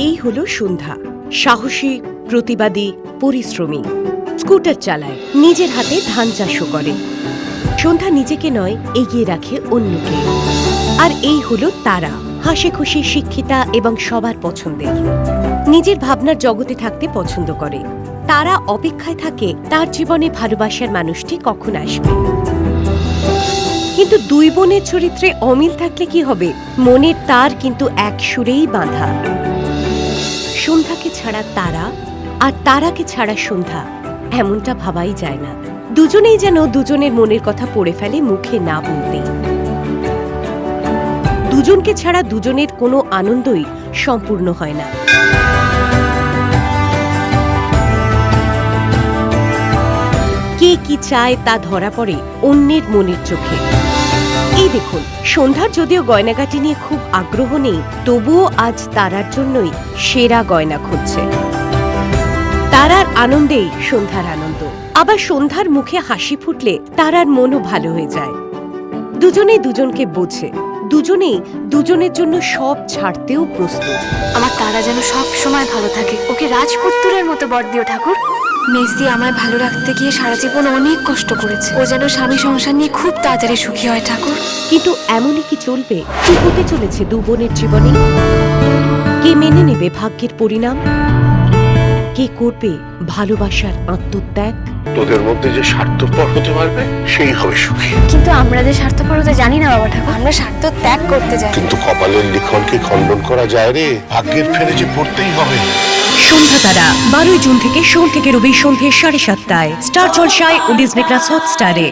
এই হলো সন্ধ্যা। সাহসী, প্রতিবাদী, পরিশ্রমী। স্কুটার চালায়, নিজের হাতে ধান চাষও করে। সন্ধ্যা নিজেকে নয়, এগিয়ে রাখে অন্যকে। আর এই হলো তারা হাসি খুশি শিক্ষিতা এবং সবার পছন্দের। নিজের ভাবনার জগতে থাকতে পছন্দ করে। তারা অপেক্ষায় থাকে, তার জীবনে ভালোবাসার মানুষটি কখন আসবে? কিন্তু দুই বোনের চরিত্রে অমিল থাকলে কি হবে? মনের তার কিন্তু এক সুরেই বাঁধা। সন্ধ্যাকে ছাড়া তারা আর তারাকে ছাড়া সন্ধ্যা এমনটা ভাবাই যায় না। দুজনেই যেন দুজনের মনের কথা পড়ে ফেলে মুখে না বলতে দুজনকে ছাড়া দুজনের কোনো আনন্দই সম্পূর্ণ হয় না। কে কি চায় তা ধরা পড়ে অন্যের মনের চোখে। এই দেখুন, সন্ধ্যার যদিও গয়নাগাটি নিয়ে খুব আগ্রহ নেই, তবুও আজ তারার জন্যই সেরা গয়না খুঁজছে। তারার আনন্দেই সন্ধ্যার আনন্দ। আবার সন্ধ্যার মুখে হাসি ফুটলে তারার মনও ভালো হয়ে যায়। দুজনেই দুজনকে বোঝে। দুজনেই দুজনের জন্য সব ছাড়তেও প্রস্তুত। আমার তারা যেন সব সময় ভালো থাকে। ওকে রাজপুত্রের মতো বর দিও ঠাকুর। মেসি আমায় ভালো রাখতে গিয়ে সারা জীবন অনেক কষ্ট করেছে। ও যেন স্বামী সংসার নিয়ে খুব তাড়াতাড়ি সুখী হয় ঠাকুর। কিন্তু এমনই কি চলবে? কি হতে চলেছে দু বোনের জীবনে? কে মেনে নেবে ভাগ্যের পরিণাম? কে করবে ভালোবাসার আত্মত্যাগ? তোদের মধ্যে যে স্বার্থপর হতে পারবে সেই হবে সুখী। কিন্তু আমরা যে স্বার্থপরতা জানি না বাবা ঠাকুর। আমরা স্বার্থ ত্যাগ করতে চাই কিন্তু কপালের লিখনকে খণ্ডন করা যায় রে। ভাগ্যের ফেরে যে পড়তেই হবে। সন্ধ্যা তারা বারোই জুন থেকে সোম থেকে রবি সন্ধ্যে সাড়ে সাতটায়। স্টার জলসায় ও ডিজনি প্লাস হটস্টারে।